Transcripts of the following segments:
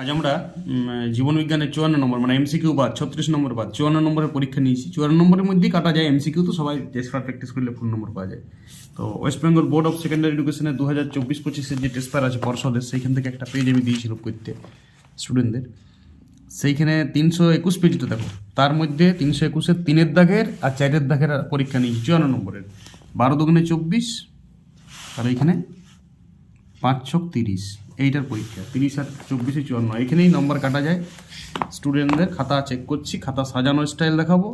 আজ আমরা জীবনবিজ্ঞানের চুয়ান্ন নম্বর মানে এমসিকিউ বাদ, ছত্রিশ নম্বর বাদ, চুয়ান্ন নম্বরের পরীক্ষা নিয়েছি। চুয়ান্ন নম্বরের মধ্যেই কাটা যায় এমসিকিউ তো সবাই টেস্ট পেপার প্র্যাকটিস করলে ফুল নম্বর পাওয়া যায়। তো West Bengal board of secondary এডুকেশনের দু হাজার চব্বিশ পঁচিশের যে টেস্ট পেপার আছে পর্ষদের, সেইখান থেকে একটা পেজ আমি দিয়েছিলাম করতে স্টুডেন্টদের সেইখানে তিনশো একুশ পেজটা দেখো, তার মধ্যে তিনশো একুশের তিনের দাগের আর চারের দাগের পরীক্ষা নিয়েছি, চুয়ান্ন নম্বরের। বারো দুগুণে চব্বিশ আর এইখানে পাঁচ ছক তিরিশ। এইটার পরীক্ষা, তিরিশ আর চব্বিশে চুয়ান্ন। এখানেই নম্বর কাটা যায়। স্টুডেন্টদের খাতা চেক করছি, খাতা সাজানো স্টাইল দেখাবো।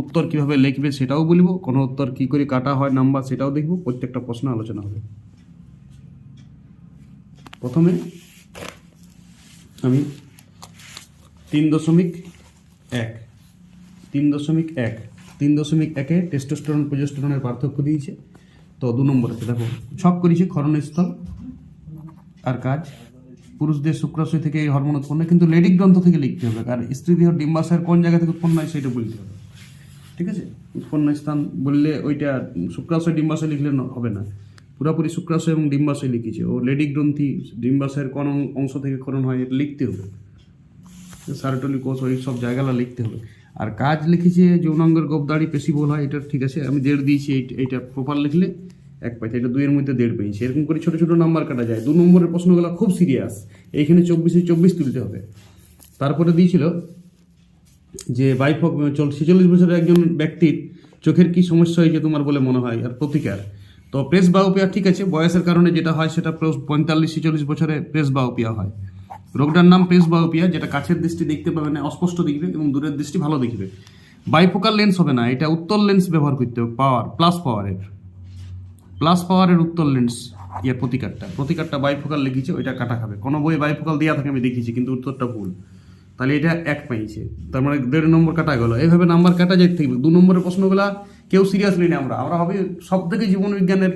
উত্তর কীভাবে লিখবে সেটাও বলব। কোনো উত্তর কি করে কাটা হয় নাম্বার সেটাও দেখব। প্রত্যেকটা প্রশ্ন আলোচনা হবে। প্রথমে আমি তিন দশমিক এক, তিন দশমিক এক, তিন দশমিক একে টেস্টোস্টেরন প্রজেস্টেরনের পার্থক্য দিয়েছে। তো দু নম্বরেতে দেখো, ছক করেছি ক্ষরণস্থল আর কাজ। পুরুষদের শুক্রাশয় থেকে এই হরমোন উৎপন্ন কিন্তু লেডিক গ্রন্থ থেকে লিখতে হবে। আর স্ত্রী দেহ ডিম্বাশয়ের কোন জায়গা থেকে উৎপন্ন হয় সেটা বলতে হবে। ঠিক আছে? উৎপন্ন স্থান বললে ওইটা শুক্রাশয়, ডিম্বাশয় লিখলে হবে না। পুরাপুরি শুক্রাশয় এবং ডিম্বাশয় লিখেছে। ও লেডিক গ্রন্থি, ডিম্বাশয়ের কোন অংশ থেকে ক্ষরণ হয় এটা লিখতে হবে। সারটলি কোষ ওই সব জায়গাটা লিখতে হবে। আর কাজ লিখেছে যৌনাঙ্গের গোপদাড়ি পেশি বল হয়, এটা ঠিক আছে। আমি দেড় দিয়েছি এই- এইটা প্রপার লিখলে। এক পাইছে এটা দুইয়ের মধ্যে দেড় পেয়েছি। এরকম করে ছোট ছোট নাম্বার কাটা যায়। দু নম্বরের প্রশ্নগুলো খুব সিরিয়াস এইখানে চব্বিশে চব্বিশ তুলতে হবে। তারপরে দিয়েছিল যে বাইফক চল, ছেচল্লিশ বছরের একজন ব্যক্তির চোখের কি সমস্যা হয়েছে তোমার বলে মনে হয়? আর প্রতিকার। তো প্রেস বাউপিয়া ঠিক আছে, বয়সের কারণে যেটা হয় সেটা পঁয়তাল্লিশ, ছেচল্লিশ বছরে প্রেস বাউপিয়া হয়। রোগটার নাম প্রেস বাউপিয়া যেটা কাছের দৃষ্টি দেখতে পাবে না, অস্পষ্ট দেখবে এবং দূরের দৃষ্টি ভালো দেখবে। বাইফোকাল লেন্স হবে না, এটা উত্তর লেন্স ব্যবহার করতে হবে পাওয়ার প্লাস পাওয়ারের প্লাস পাওয়ারের উত্তর লেন্স ইয়ে প্রতিকারটা। প্রতিকারটা বাইফোকাল লিখেছে ওইটা কাটা খাবে। কোনো বই বাইফোকাল দেওয়া থাকে, আমি দেখেছি কিন্তু উত্তরটা ভুল। তাহলে এটা এক পাইছে। তার মানে দেড় নম্বর কাটা গেল। এইভাবে নাম্বার কাটা যেতে থাকবে দু নম্বরের প্রশ্নগুলা কেউ সিরিয়াসলি নেই আমরা। আমরা হবে সব থেকে জীবন বিজ্ঞানের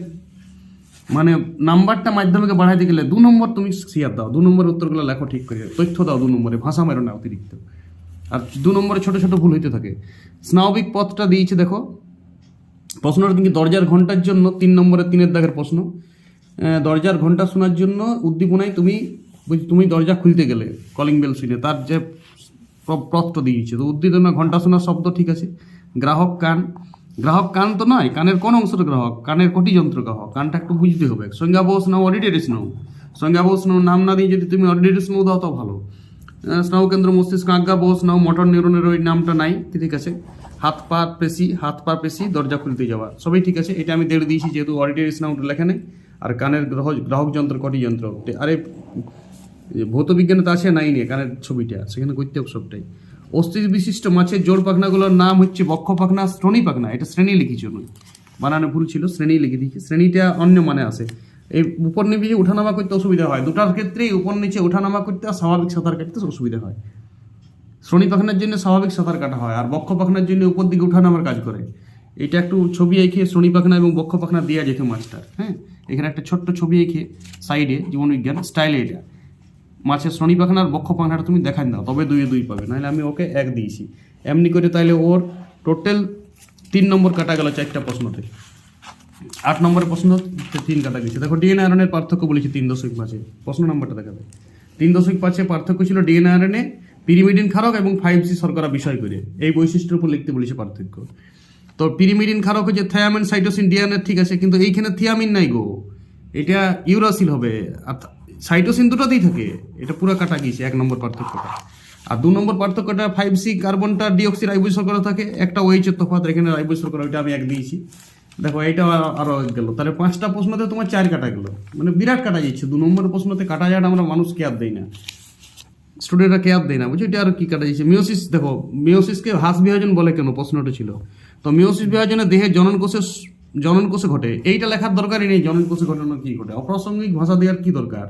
মানে নাম্বারটা মাধ্যমিকে বাড়াইতে গেলে দু নম্বর তুমি সিয়ার দাও, দু নম্বরের উত্তরগুলো লেখো ঠিক করে, তথ্য দাও দু নম্বরে, ভাষা মেরো না অতিরিক্ত। আর দু নম্বরে ছোট ছোট ভুল হইতে থাকে। স্নাবিক পথটা দিয়েছে, দেখো প্রশ্নটা কিন্তু দরজার ঘণ্টার জন্য তিন নম্বরের তিনের দাগের প্রশ্ন। দরজার ঘণ্টা শোনার জন্য উদ্দীপনায় তুমি তুমি দরজা খুলতে গেলে কলিং বেল শুনে তার যে প্র- পথটা দিয়েছে। তো উদ্দীপনা ঘণ্টা শোনার শব্দ ঠিক আছে। গ্রাহক কান। গ্রাহক কান তো নয় কানের কোন অংশের গ্রাহক? কানের কোটি যন্ত্র গ্রাহক। কানটা একটু বুঝতে হবে। সংজ্ঞাবোস নাও অডিটেরিস নাও। সংজ্ঞাবোস নাও নাম না দিয়ে যদি তুমি অডিটেরিস নাও দাও তো ভালো। আহ, স্নায়ু কেন্দ্র মস্তিষ্ক আজ্ঞা বোস নাও মোটর নিউরনের ওই নামটা নাই ঠিক আছে। হাত পা পেশি, হাত পা পেশি, দরজা খুলতে যাওয়া। সবই ঠিক আছে, এটা আমি দেড় দিয়েছি, যেহেতু অডিটেরিস নাউটা লেখা নেই। আর কানের গ্রহ গ্রাহক যন্ত্র কটি যন্ত্র আরে ভৌত বিজ্ঞানে তো আছে, নাই নিয়ে, কানের ছবিটা, সেখানে করতে হবে সবটাই। অস্থি বিশিষ্ট মাছের জোড় পাখনাগুলোর নাম হচ্ছে বক্ষ পাখনা, শ্রেণি পাখনা। এটা শ্রেণি লিখেছি নয় বানানো ভুল ছিল, শ্রেণি লিখে দিয়েছি। শ্রেণীটা অন্য মানে আছে। এই উপর নিচে উঠানামা করতে অসুবিধা হয়। দুটার ক্ষেত্রেই উপর নিচে উঠানামা করতে স্বাভাবিক সাঁতার কাটতে অসুবিধা হয়। শ্রোণী পাখনার জন্য স্বাভাবিক সাঁতার কাটা হয়, আর বক্ষ পাখনার জন্য উপর দিকে উঠানামার কাজ করে। এটা একটু ছবি এঁকে শ্রোণী পাখনা এবং বক্ষ পাখনা দেওয়া যেত মাছটার হ্যাঁ? এখানে একটা ছোট্ট ছবি এঁকে সাইডে, জীবনবিজ্ঞান স্টাইলে এটা। মাছের শ্রোণী পাখনার বক্ষ পাখনাটা তুমি দেখান দাও, তবে দুইয়ে দুই পাবে, নাহলে আমি ওকে এক দিয়েছি। এমনি করে তাইলে ওর টোটাল তিন নম্বর কাটা গেল চারটা প্রশ্নতে। আট নম্বরের প্রশ্ন তিন কাটা গেছে। দেখো, ডিএনএ আরএনএর পার্থক্য বলেছি তিন দশমিক পাঁচে। প্রশ্ন নাম্বারটা দেখাবে। তিন দশমিক পাঁচে পার্থক্য ছিল ডিএনএ আরএনএ পিরিমিডিন ক্ষারক এবং ফাইভ সি শর্করা বিষয় করে। এই বৈশিষ্ট্যের উপর লিখতে বলেছে পার্থক্য। তো পিরিমিডিন ক্ষারক হচ্ছে থায়ামিন সাইটোসিন ডিএনএ ঠিক আছে, কিন্তু এইখানে থিয়ামিন নাই গো। এটা ইউরাসিল হবে। আর সাইটোসিন দুটোতেই থাকে। এটা পুরো কাটা গিয়েছে, এক নম্বর পার্থক্যটা। আর দু নম্বর পার্থক্যটা ফাইভ সি কার্বনটা ডিঅক্সি রাইবোজ শর্করা থাকে। একটা ওইচের তফাৎ, এখানে রাইবোজ শর্করা, ওইটা আমি এক দিয়েছি। দেখো, এইটা আরও গেল। তাহলে পাঁচটা প্রশ্নতে তোমার চার কাটা গেল। মানে বিরাট কাটা যাচ্ছে। দু নম্বর প্রশ্নতে কাটা যাওয়াটা আমরা মানুষ কেয়ার দেই না। স্টুডেন্টরা কেয়ার দেয় না। বুঝছ, এটা আর কি কাটা যাচ্ছে মিওসিস দেখো মিওসিসকে হাস বিভাজন বলে কেন? প্রশ্নটা ছিল। তো মিওসিস বিভাজনে দেহে জনন কোষে জনন কোষে ঘটে। এইটা লেখার দরকারই নেই, জনন কোষে ঘটনা কি ঘটে। অপ্রাসঙ্গিক ভাষা দেওয়ার কি দরকার?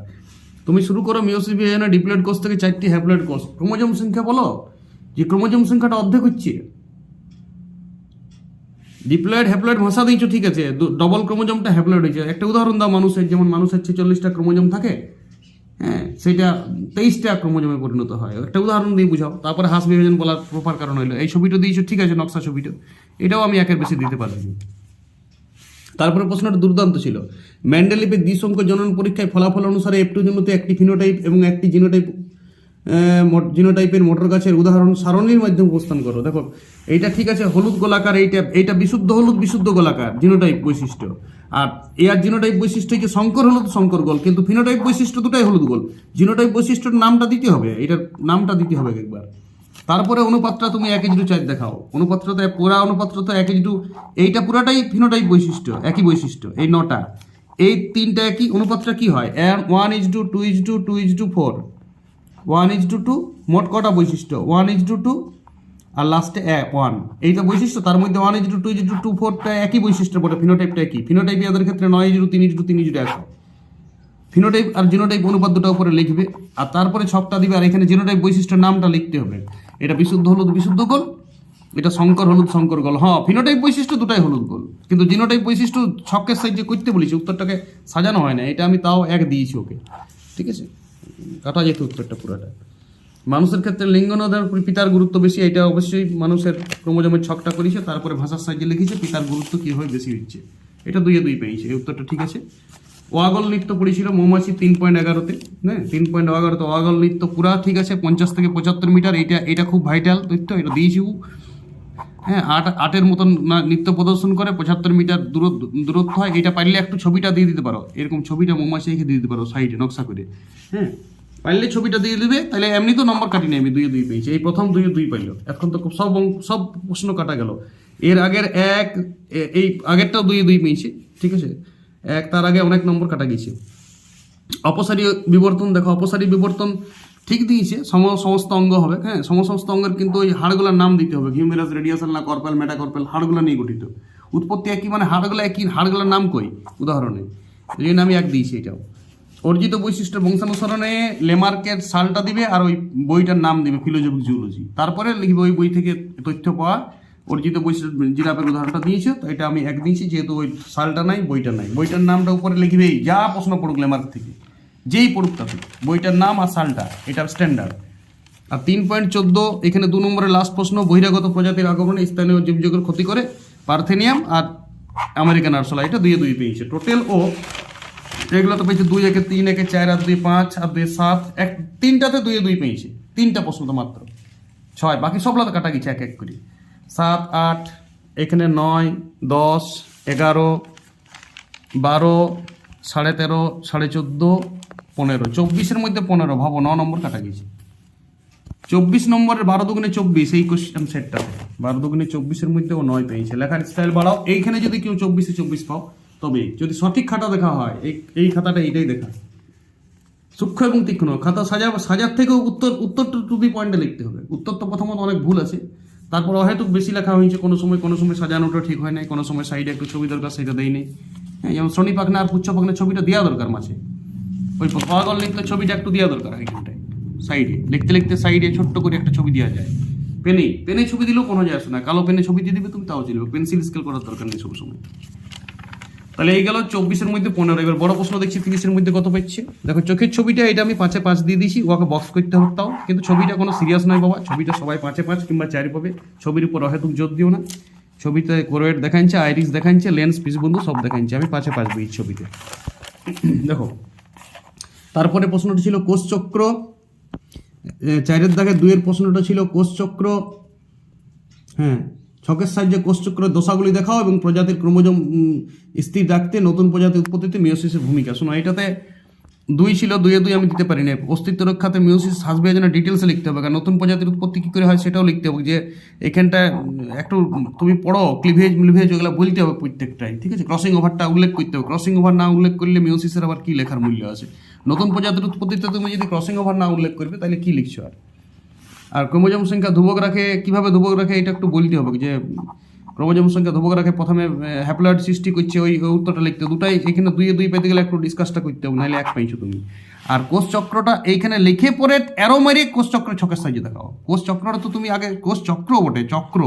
তুমি শুরু করো মিওসিস বিভাজনে ডিপ্লয়েড কোষ থেকে চারটি হ্যাপ্লয়েড কোষ। ক্রোমোজোম সংখ্যা বলো? যে ক্রোমোজোম সংখ্যাটা অর্ধেক হচ্ছে। ডিপ্লয়েড হ্যাপ্লয়েড ভাষা দিয়েছ, ঠিক আছে। ডবল ক্রোমোজোমটা হ্যাপ্লয়েড হয়েছে। একটা উদাহরণ দাও মানুষের, যেমন মানুষের ছেচল্লিশটা ক্রোমোজোম থাকে। হ্যাঁ সেটা তেইশটা ক্রোমোজোমে পরিণত হয়। একটা উদাহরণ দিয়ে বুঝাও। তারপরে হাঁস বিভাজন বলার প্রপার কারণ হইল। এই ছবিটা দিয়েছ, ঠিক আছে, নকশা ছবিটা। এটাও আমি একের বেশি দিতে পারিনি তারপরে প্রশ্নটা দুর্দান্ত ছিল। ম্যান্ডেলিপের দ্বিসংখ্য জনন পরীক্ষায় ফলাফল অনুসারে এফটু জন্যতে একটি ফিনোটাইপ এবং একটি জিনোটাইপ জিনোটাইপের মোটর গাছের উদাহরণ সারণীর মাধ্যমে উপস্থান করো। দেখো, এইটা ঠিক আছে, হলুদ গোলাকার, এইটা এইটা বিশুদ্ধ হলুদ, বিশুদ্ধ গোলাকার, জিনোটাইপ বৈশিষ্ট্য। আর এর জিনোটাইপ বৈশিষ্ট্য কি? শঙ্কর হলুদ শঙ্কর গোল, কিন্তু ফিনোটাইপ বৈশিষ্ট্য দুটাই হলুদ গোল। জিনোটাইপ বৈশিষ্ট্যর নামটা দিতে হবে, এটার নামটা দিতে হবে একবার। তারপরে অনুপাতটা তুমি এক ইজু চার দেখাও। অনুপাত্রতে পুরা অনুপাত্র তো এক ইজু এইটা পুরাটাই ফিনোটাইপ বৈশিষ্ট্য, একই বৈশিষ্ট্য, এই নটা। এই তিনটা একই, অনুপাতটা কি হয়? One is to two is to two is to, four. One is to two, মোট কটা বৈশিষ্ট্য? ওয়ান ইজ টু টু আর লাস্টে ওয়ান এইটা বৈশিষ্ট্য, তার মধ্যে one is to is to ফোরটা একই বৈশিষ্ট্য বটে ফিনোটাইপটা একই। ফিনোটাইপ এদের ক্ষেত্রে নয় ইজ তিন ইজ তিন ইজ এক। ফিনোটাইপ আর জিনোটাইপ অনুপাত দুটো উপরে লিখবে, আর তারপরে ছকটা দিবে, আর এখানে জিনোটাইপ বৈশিষ্ট্যের নামটা লিখতে হবে। এটা বিশুদ্ধ হলুদ, বিশুদ্ধ গোল, এটা শঙ্কর হলুদ শঙ্কর গোল। হ্যাঁ ফিনোটাইপ বৈশিষ্ট্য দুটাই হলুদ গোল। কিন্তু জিনোটাইপ বৈশিষ্ট্য ছকের সাইজে করতে বলেছি, উত্তরটাকে সাজানো হয় না, এটা আমি তাও এক দিয়েছি ওকে। ঠিক আছে? কাটা যেত উত্তরটা পুরোটা। মানুষের ক্ষেত্রে লিঙ্গ নদের পিতার গুরুত্ব বেশি এটা অবশ্যই মানুষের ক্রোমোজোমের ছকটা করেছে, তারপরে ভাষার সাহায্যে লিখেছে, পিতার গুরুত্ব কীভাবে বেশি হচ্ছে। এটা দুইয়ে দুই পেয়েছে, এই উত্তরটা ঠিক আছে। ওয়াগল নৃত্য পড়েছিল মৌমাছি তিন পয়েন্ট এগারোতে হ্যাঁ তিন পয়েন্ট এগারোতে ওয়াগল নৃত্য পুরা ঠিক আছে, পঞ্চাশ থেকে পঁচাত্তর মিটার এটা এটা খুব ভাইটাল তথ্য এটা দিয়েছি। হ্যাঁ আট, আটের মতন নৃত্য প্রদর্শন করে, পঁচাত্তর মিটার দূরত্ব দূরত্ব হয় এটা পারলে একটু ছবিটা দিয়ে দিতে পারো। এরকম ছবিটা মৌমাছি রেখে দিয়ে দিতে পারো, সাইডে, নকশা করে। হ্যাঁ পারলে ছবিটা দিয়ে দিবে, তাহলে এমনি তো নম্বর কাটিনি আমি, দুই দুই পেয়েছি। এই প্রথম দুই দুই পাইলো। এখন তো সব সব প্রশ্ন কাটা গেল। এর আগের এক এই আগেরটাও দুই দুই পেয়েছি, ঠিক আছে? এক, তার আগে অনেক নম্বর কাটা গেছে। অপসারী বিবর্তন, দেখো, অপসারী বিবর্তন ঠিক দিয়েছে, সম সমস্ত অঙ্গ হবে হ্যাঁ? সম সমস্ত অঙ্গের কিন্তু ওই হাড়গুলোর নাম দিতে হবে। হিউমেরাস, রেডিয়াসাল, না কর্পেল, মেটাকর্পেল, হাড়গুলো নিয়ে গঠিত। উৎপত্তি একই মানে হাড়গুলো একই, হাড়গুলোর নাম কই? উদাহরণে। এই জন্য আমি এক দিয়েছি এটাও। অর্জিত বৈশিষ্ট্য বংশানুসরণে লেমার্কের সালটা দিবে আর ওই বইটার নাম দিবে ফিলোজফিক জিওলজি। তারপরে লিখবে ওই বই থেকে তথ্য পাওয়া, অর্জিত বৈশিষ্ট্য, জিরাফের উদাহরণটা দিয়েছে, তো এটা আমি এক দিয়েছি, যেহেতু ওই সালটা নাই, বইটা নাই। বইটার নামটা উপরে লিখবেই, যা প্রশ্ন পড়ুক লেমার্ক থেকে, যেই পড়ুক তাতে। বইটার নাম আর সালটা, এটার স্ট্যান্ডার্ড আর তিন পয়েন্ট চোদ্দ, এখানে দু নম্বরের লাস্ট প্রশ্ন, বহিরাগত প্রজাতির আগমনে স্থানীয় জীবজগের ক্ষতি করে পার্থেনিয়াম আর আমেরিকান আরসোলা এটা দুই দুই পেয়েছে। টোটাল ও এগুলো তো পেয়েছে দুই একে তিন, একে চার, আর দুই পাঁচ, আর দুই সাত। এক, তিনটাতে দুই দুই পেয়েছে। তিনটা প্রশ্ন তো মাত্র। ছয়, বাকি সবগুলো কাটা গেছে এক এক করে। সাত, আট, এখানে নয়, দশ, এগারো, বারো, সাড়ে তেরো, সাড়ে চোদ্দ, পনেরো। চব্বিশের মধ্যে পনেরো, ভাবো, ন নম্বর কাটা গেছে চব্বিশ নম্বরের বারো দুগুণে চব্বিশ, এই কোশ্চেন সেটটা বারো দুগুণে চব্বিশের মধ্যে ও নয় পেয়েছে। লেখার স্টাইল বাড়াও। এইখানে যদি কেউ চব্বিশে চব্বিশ পাও তবে যদি সঠিক খাতা দেখা হয়, এই এই খাতাটা এইটাই দেখা। সূক্ষ্ম এবং তীক্ষ্ণ, খাতা সাজা, সাজার থেকেও উত্তর উত্তর টু দি পয়েন্টে লিখতে হবে। উত্তর তো প্রথমত অনেক ভুল আছে। তারপর হয়তো বেশি লেখা হয়েছে, কোনো সময় কোনো সময় সাজানোটা ঠিক হয় নাই, কোনো সময় সাইডে একটু ছবি দরকার, সেটা দেয় নেই। হ্যাঁ যেমন শনি পাখনা আর পুচ্ছ পাখনা ছবিটা দেওয়া দরকার মাঝে। ওই পাগল লিখতে ছবিটা একটু দেওয়া দরকার এখানটায় সাইডে। লিখতে লিখতে সাইডে ছোট্ট করে একটা ছবি দেওয়া যায়। পেনে পেনে ছবি দিলেও কোনো যায় আসে না, কালো পেনে ছবি দিয়ে দিবে তুমি তাও চলবে পেন্সিল স্কেল করার দরকার নেই সবসময়। তাহলে এই গেল চব্বিশের মধ্যে পনেরো। এবার বড় প্রশ্ন দেখছি, তিরিশের মধ্যে কত পাচ্ছে দেখো, চোখের ছবিটা এটা আমি পাঁচে পাঁচ দিয়ে দিয়েছি ওকে বক্স করতে হবে তাও। কিন্তু ছবিটা কোনো সিরিয়াস নয় বাবা। ছবিটা সবাই পাঁচে পাঁচ কিংবা চারি পাবে। ছবির উপর অহেতুক জোর দিও না। ছবিতে কোরোয়েট দেখাচ্ছে আইরিস দেখাচ্ছে লেন্স পিস বন্ধু সব দেখাচ্ছে আমি পাঁচে পাঁচ দিই ছবিতে। দেখো, তারপরে প্রশ্নটি ছিল কোষচক্র চারের দাগে দুইয়ের প্রশ্নটা ছিল কোষচক্র হ্যাঁ ছকের সাহায্যে কোষচক্রের দশাগুলি দেখাও এবং প্রজাতির ক্রোমোজোম স্থির রাখতে নতুন প্রজাতি উৎপত্তিতে মিওসিসের ভূমিকা। শোনো এটাতে দুই ছিল দুইয়ে দুই আমি দিতে পারি না অস্তিত্ব রক্ষাতে হাসবে জন্য ডিটেলসে লিখতে হবে, কারণ নতুন প্রজাতির উৎপত্তি কী করে হয় সেটাও লিখতে হবে, যে এখানটা একটু তুমি পড়ো ক্লিভেজ মিলভেজ ওগুলো বলতে হবে প্রত্যেকটাই, ঠিক আছে? ক্রসিং ওভারটা উল্লেখ করতে হবে। ক্রসিং ওভার না উল্লেখ করলে মিওসিসের আবার কী লেখার মূল্য আছে? নতুন প্রজাতির উৎপত্তিতে তুমি যদি ক্রসিং ওভার না উল্লেখ করবে, তাহলে কী লিখছো আর? আর ক্রোমোজোম সংখ্যা ধ্রুবক রাখে, কীভাবে ধ্রুবক রাখে, এটা একটু বলতে হবে যে ক্রোমোজোম সংখ্যা ধ্রুবক রাখে, প্রথমে হ্যাপ্লয়েড সৃষ্টি করছে, ওই উত্তরটা লিখতে। দুটাই এখানে দুইয়ে দুই পেতে গেলে একটু ডিসকাসটা করতে হবে, নাহলে এক পাইছো তুমি। আর কোষ চক্রটা এইখানে লিখে পরে অ্যারো মারিয়ে কোষ চক্র ছকের সাহায্যে দেখাও। কোষ চক্রটা তো তুমি আগে, কোষ চক্র বটে, চক্র।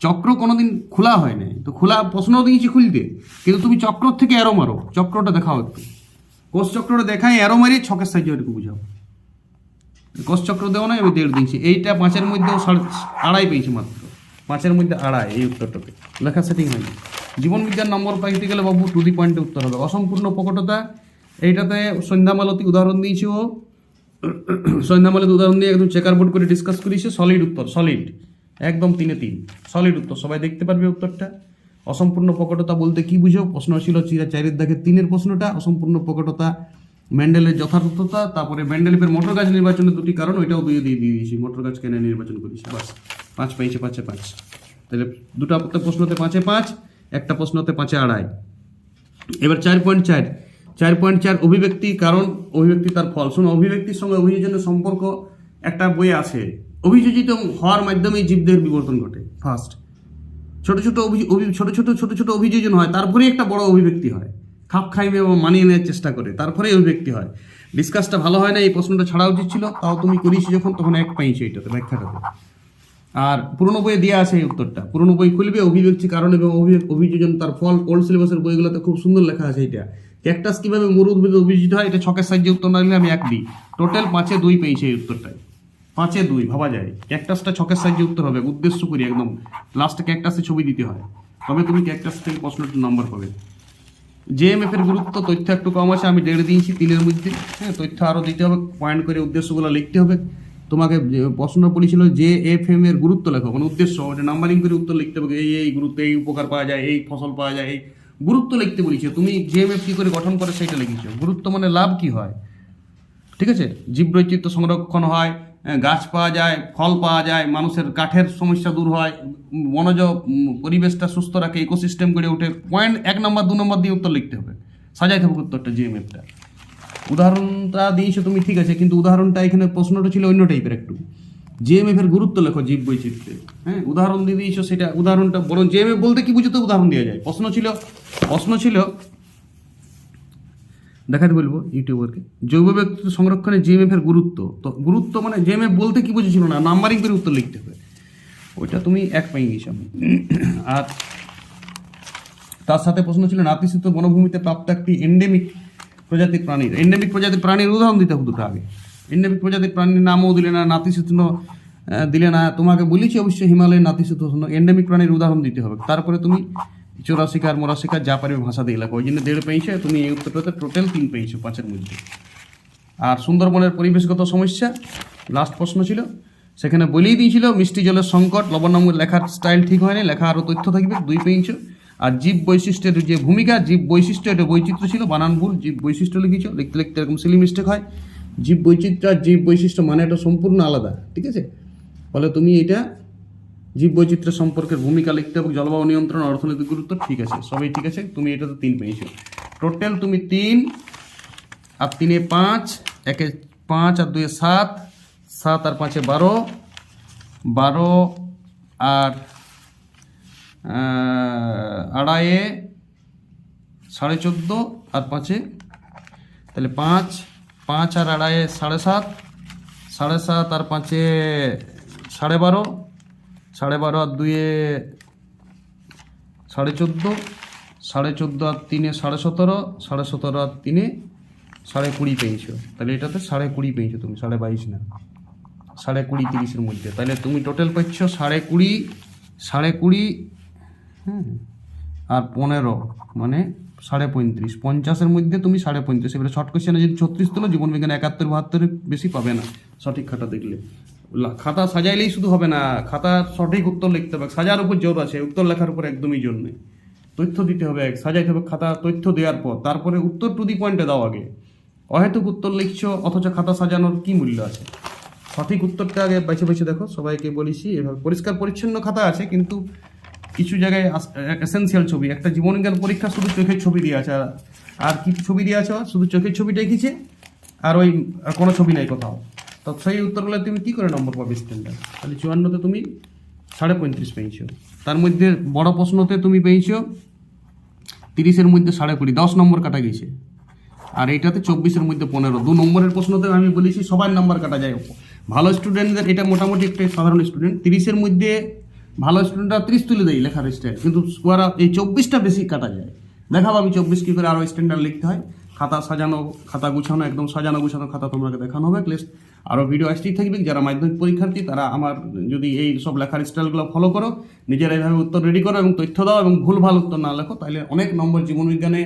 চক্র কোনোদিন খোলা হয় নাই। তো খোলা, প্রশ্ন দিয়েছি খুলতে, কিন্তু তুমি চক্র থেকে অ্যারো মারো, চক্রটা দেখাও একটু। কোষ চক্রটা দেখাই অ্যারো মারিয়ে ছকের সাহায্যে একটু বুঝাও। কোষ চক্র দেওয়া নয়, আমি দেড় দিয়েছি। এইটা পাঁচের মধ্যেও আড়াই পেয়েছি মাত্র। পাঁচের মধ্যে আড়াই, এই উত্তরটাতে। লেখা সেটিং হয়নি। জীবনবিজ্ঞান নম্বর পাইতে গেলে বাবু টু দি পয়েন্টে উত্তর হবে। অসম্পূর্ণ প্রকটতা, এইটাতে সন্ধ্যামালতি উদাহরণ দিয়েছি ও। সন্ধ্যামালে উদাহরণ দিয়ে একদম চেকার বোর্ড করে ডিসকাস করেছে সলিড উত্তর সলিড একদম তিনে তিন। সলিড উত্তর, সবাই দেখতে পারবে উত্তরটা। অসম্পূর্ণ প্রকটতা বলতে কি বুঝো? প্রশ্ন ছিল চিরা চারের দাগে তিনের প্রশ্নটা। অসম্পূর্ণ প্রকটতা ম্যান্ডেলের যথার্থতা তারপরে ম্যান্ডেলিপের মোটর গাছ নির্বাচনের দুটি কারণ, ওইটাও দিয়ে দিয়ে দিয়ে দিয়েছি। মোটর গাছ কেন নির্বাচন করেছি, বাস। পাঁচ পাইছে, পাঁচে পাঁচ। তাহলে দুটা প্রশ্নতে পাঁচে পাঁচ, একটা প্রশ্নতে পাঁচে আড়াই। এবার চার পয়েন্ট চার। চার পয়েন্ট চার অভিব্যক্তি, কারণ অভিব্যক্তি তার ফল। শোনো অভিব্যক্তির সঙ্গে অভিযোজনের সম্পর্ক একটা বই আছে। অভিযোজিত হওয়ার মাধ্যমে জীবদের বিবর্তন ঘটে ফার্স্ট ছোট ছোট অভি- ছোট ছোট ছোট ছোট অভিযোজন হয়, তারপরেই একটা বড় অভিব্যক্তি হয়। খাপ খাইবে এবং মানিয়ে নেওয়ার চেষ্টা করে তারপরে অভিব্যক্তি হয়। ডিসকাসটা ভালো হয় না, এই প্রশ্নটা ছাড়া উচিত ছিল, তাও তুমি করিস যখন, তখন এক পাইছি এটাতে ব্যাখ্যাটাতে। আর পুরনো বইয়ে দেওয়া আছে এই উত্তরটা। পুরনো বই খুলবে অভিব্যক্তি কারণ এবং অভি- অভিযোজন, তার ফল ওল্ড সিলেবাসের বইগুলোতে খুব সুন্দর লেখা আছে এটা ক্যাকটাস কীভাবে মরু উদ্ভিদে অভিযোজিত হয়, এটা ছকের সাহায্যে উত্তর না দিলে আমি এক দিই। টোটাল পাঁচে দুই পেয়েছি এই উত্তরটায় পাঁচে দুই, ভাবা যায়। ক্যাকটাসটা ছকের সাহায্যে উত্তর হবে, উদ্দেশ্য করি একদম। লাস্টে ক্যাকটাসে ছবি দিতে হয়। তবে তুমি ক্যাকটাস থেকে প্রশ্নটির নম্বর পাবে। জেএমএফ এর গুরুত্ব, তথ্য একটু কম আছে, আমি দেড় দিয়েছি তিনের মধ্যে হ্যাঁ তথ্য আরও দিতে হবে পয়েন্ট করে উদ্দেশ্যগুলো লিখতে হবে। তোমাকে প্রশ্ন পড়েছিল যে এফ এম এর গুরুত্ব লেখো মানে উদ্দেশ্য নাম্বারিং করে উত্তর লিখতে হবে, এই এই গুরুত্ব, এই উপকার পাওয়া যায়, এই ফসল পাওয়া যায়, এই গুরুত্ব লিখতে বলেছে। তুমি জেএমএফ কী করে গঠন করে, সেটা লিখেছো। গুরুত্ব মানে লাভ কি হয়? ঠিক আছে? জীববৈচিত্র্য সংরক্ষণ হয় গাছ পাওয়া যায়, ফল পাওয়া যায়, মানুষের কাঠের সমস্যা দূর হয়, বনজ পরিবেশটা সুস্থ রাখে ইকোসিস্টেম গড়ে ওঠে। পয়েন্ট এক নম্বর, দু নম্বর দিয়ে উত্তর লিখতে হবে। সাজাইতে হবে উত্তরটা জিএমএফটা উদাহরণটা দিয়েছ তুমি, ঠিক আছে, কিন্তু উদাহরণটা এখানে প্রশ্নটা ছিল অন্য টাইপের একটু। জিএমএফ এর গুরুত্ব লেখো, জীব বৈচিত্র্যে। হ্যাঁ উদাহরণ দিয়ে দিয়েছ সেটা, উদাহরণটা, বরং জিএমএফ বলতে কি বুঝতে উদাহরণ দেওয়া যায়। প্রশ্ন ছিল প্রশ্ন ছিল দেখাতে বলব ইউটিউবারকে। জৈব ব্যক্তিত্ব সংরক্ষণে জিএমএফ এর গুরুত্ব। তো গুরুত্ব মানে জিএমএফ বলতে কি বুঝেছিল না নাম্বারিং করে উত্তর লিখতে হবে। ওইটা তুমি এক পাই গেছো আমি আর তার সাথে প্রশ্ন ছিল নাতিশীত বনভূমিতে প্রাপ্ত একটি এন্ডেমিক প্রজাতির প্রাণীর। এন্ডেমিক প্রজাতির প্রাণীর উদাহরণ দিতে হবে দুটো আগে। এন্ডেমিক প্রজাতির প্রাণীর নামও দিলে না নাতিশীতোষ্ণ দিলে না। তোমাকে বলেছি অবশ্যই হিমালয়ের নাতিশীতোষ্ণ এন্ডেমিক প্রাণীর উদাহরণ দিতে হবে। তারপরে তুমি চোরা শিকার মোরা শিকার যা পারবে ভাষা দিয়ে লেখো। ওই জন্য দেড় পেয়েছে তুমি এই উত্তরটাতে টোটাল তিন পেয়েছ পাঁচের মধ্যে। আর সুন্দরবনের পরিবেশগত সমস্যা লাস্ট প্রশ্ন ছিল, সেখানে বলেই দিয়েছিল, মিষ্টি জলের সংকট লবণাম্য লেখার স্টাইল ঠিক হয়নি, লেখা আরও তথ্য থাকবে, দুই পেয়েছ আর জীব বৈশিষ্ট্যের যে ভূমিকা, জীব বৈশিষ্ট্য এটা বৈচিত্র্য ছিল বানান ভুল জীব বৈশিষ্ট্য লিখেছ, লিখতে লিখতে এরকম সিলি মিস্টেক হয়। জীব বৈচিত্র্য আর জীব বৈশিষ্ট্য মানে এটা সম্পূর্ণ আলাদা, ঠিক আছে? ফলে তুমি এটা জীব বৈচিত্র্য সম্পর্কের ভূমিকা লিখতে হবে, জলবায়ু নিয়ন্ত্রণ, অর্থনৈতিক গুরুত্ব, ঠিক আছে, সবই ঠিক আছে, তুমি এটা তো তিন পেয়েছ। টোটাল তুমি তিন, আর তিনে পাঁচ, একে পাঁচ আর দুয়ে সাত সাত আর পাঁচে বারো বারো আর আড়াইয়ে সাড়ে চোদ্দ আর পাঁচে, তাহলে পাঁচ পাঁচ আর আড়াইয়ে সাড়ে সাত সাড়ে সাত আর পাঁচে সাড়ে বারো সাড়ে বারো আর দুয়ে সাড়ে চোদ্দ সাড়ে চোদ্দ আর তিনে সাড়ে সতেরো সাড়ে সতেরো আর তিনে সাড়ে কুড়ি পেয়েছ। তাহলে এটাতে সাড়ে কুড়ি পেয়েছ তুমি, সাড়ে বাইশ না। সাড়ে কুড়ি তিরিশের মধ্যে। তাহলে তুমি টোটাল পাচ্ছ সাড়ে কুড়ি সাড়ে কুড়ি হ্যাঁ আর পনেরো মানে সাড়ে পঁয়ত্রিশ। পঞ্চাশের মধ্যে তুমি সাড়ে পঁয়ত্রিশ। এবারে শর্ট কোশ্চেনে যদি ছত্রিশ তোলো জীবন বিজ্ঞান একাত্তর, বাহাত্তরের বেশি পাবে না। সঠিক খাতা দেখলে। খাতা সাজাইলেই শুধু হবে না খাতা সঠিক উত্তর লিখতে হবে। সাজার উপর জোর আছে, উত্তর লেখার উপর একদমই জোর নেই। তথ্য দিতে হবে সাজাইতে হবে খাতা, তথ্য দেওয়ার পর। তারপরে উত্তর টু দি পয়েন্টে দাও আগে। অহেতুক উত্তর লিখছো, অথচ খাতা সাজানোর কি মূল্য আছে? সঠিক উত্তরটা আগে বেছে বেছে দেখো, সবাইকে বলেছি, এভাবে পরিষ্কার পরিচ্ছন্ন খাতা আছে, কিন্তু কিছু জায়গায় এসেন্সিয়াল ছবি, একটা জীবনজ্ঞান পরীক্ষা শুধু চোখের ছবি দিয়ে আছে, আর- আর কি ছবি দিয়ে আছে? শুধু চোখের ছবিটা এঁকেছে আর ওই কোনো ছবি নাই কোথাও। তো সেই উত্তরগুলো তুমি কী করে নম্বর পাবে স্ট্যান্ডার্ড তাহলে চুয়ান্নতে তুমি সাড়ে পঁয়ত্রিশ পেয়েছ। তার মধ্যে বড় প্রশ্নতে তুমি পেয়েছ, তিরিশের মধ্যে সাড়ে কুড়ি, দশ নম্বর কাটা গেছে। আর এইটাতে চব্বিশের মধ্যে পনেরো। দু নম্বরের প্রশ্নতে আমি বলেছি সবার নাম্বার কাটা যায়। ভালো স্টুডেন্টদের এটা মোটামুটি একটা সাধারণ স্টুডেন্ট তিরিশের মধ্যে ভালো স্টুডেন্টরা ত্রিশ তুলে দেয় লেখার স্টাইল কিন্তু এই চব্বিশটা বেশি কাটা যায়। দেখাবো আমি চব্বিশ কী করে আরও স্ট্যান্ডার্ড লিখতে হয়। খাতা সাজানো, খাতা গুছানো, একদম সাজানো গুছানো খাতা তোমাকে দেখানো হবে প্লেস আরও ভিডিও আসতেই থাকবে। যারা মাধ্যমিক পরীক্ষার্থী, তারা আমার যদি এই সব লেখার স্টাইলগুলো ফলো করো, নিজেরা এইভাবে উত্তর রেডি করো এবং তথ্য দাও এবং ভুল ভালো উত্তর না লেখো, তাহলে অনেক নম্বর জীবনবিজ্ঞানে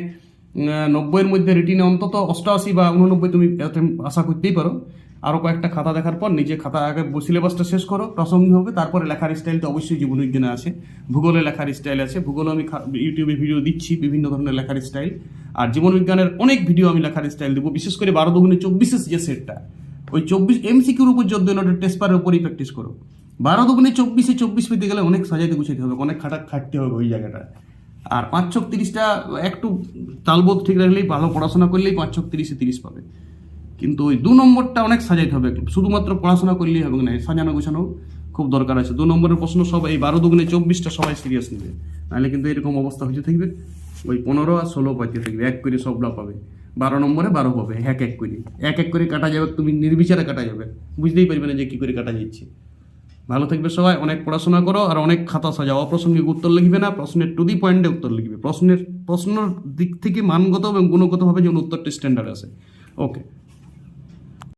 নব্বইয়ের মধ্যে রিটিনে অন্তত অষ্টআশি বা উননব্বই তুমি আশা করতেই পারো। আরও কয়েকটা খাতা দেখার পর নিজে খাতা আগে সিলেবাসটা শেষ করো প্রাসঙ্গিক হবে, তারপরে লেখার স্টাইল তো অবশ্যই জীবন বিজ্ঞানে আছে। ভূগোলে লেখার স্টাইল আছে, ভূগোলে আমি ইউটিউবে ভিডিও দিচ্ছি, বিভিন্ন ধরনের লেখার স্টাইল আর জীবন বিজ্ঞানের অনেক ভিডিও আমি লেখার স্টাইল দেবো, বিশেষ করে বারো দুগুণে চব্বিশের যে সেটটা ওই চব্বিশ এমসিকিউর উপর যোদ্ধ নয় টেস্পারের উপরেই প্র্যাকটিস করো। বারো দুগুণে চব্বিশে চব্বিশ পেতে গেলে অনেক সাজাইতে গুছাইতে হবে, অনেক খাটা খাটতে হবে ওই জায়গাটা। আর পাঁচ ছক তিরিশটা, একটু তালবোধ ঠিক রাখলেই ভালো, পড়াশোনা করলেই পাঁচ ছক তিরিশে তিরিশ পাবে। কিন্তু ওই দু নম্বরটা অনেক সাজাইতে হবে। শুধুমাত্র পড়াশোনা করলেই হবে না সাজানো গোছানো খুব দরকার আছে। দু নম্বরের প্রশ্ন সব, এই বারো দুগুণে চব্বিশটা সবাই সিরিয়াস নেবে। নাহলে কিন্তু এরকম অবস্থা হতে থাকবে। ওই পনেরো আর ষোলো পাইতে থাকবে, এক করে সবটা পাবে। বারো নম্বরে বারো পাবে, এক এক করে। এক এক করে কাটা যাবে, তুমি নির্বিচারে কাটা যাবে। বুঝতেই পারবে না যে কী করে কাটা যাচ্ছে। ভালো থাকবে সবাই, অনেক পড়াশোনা করো আর অনেক খাতা সাজাও। অপ্রাসঙ্গিক উত্তর লিখবে না, প্রশ্নের টু দি পয়েন্টে উত্তর লিখবে। প্রশ্নের প্রশ্নের দিক থেকে মানগত এবং গুণগতভাবে যেমন উত্তরটি স্ট্যান্ডার্ড আছে ওকে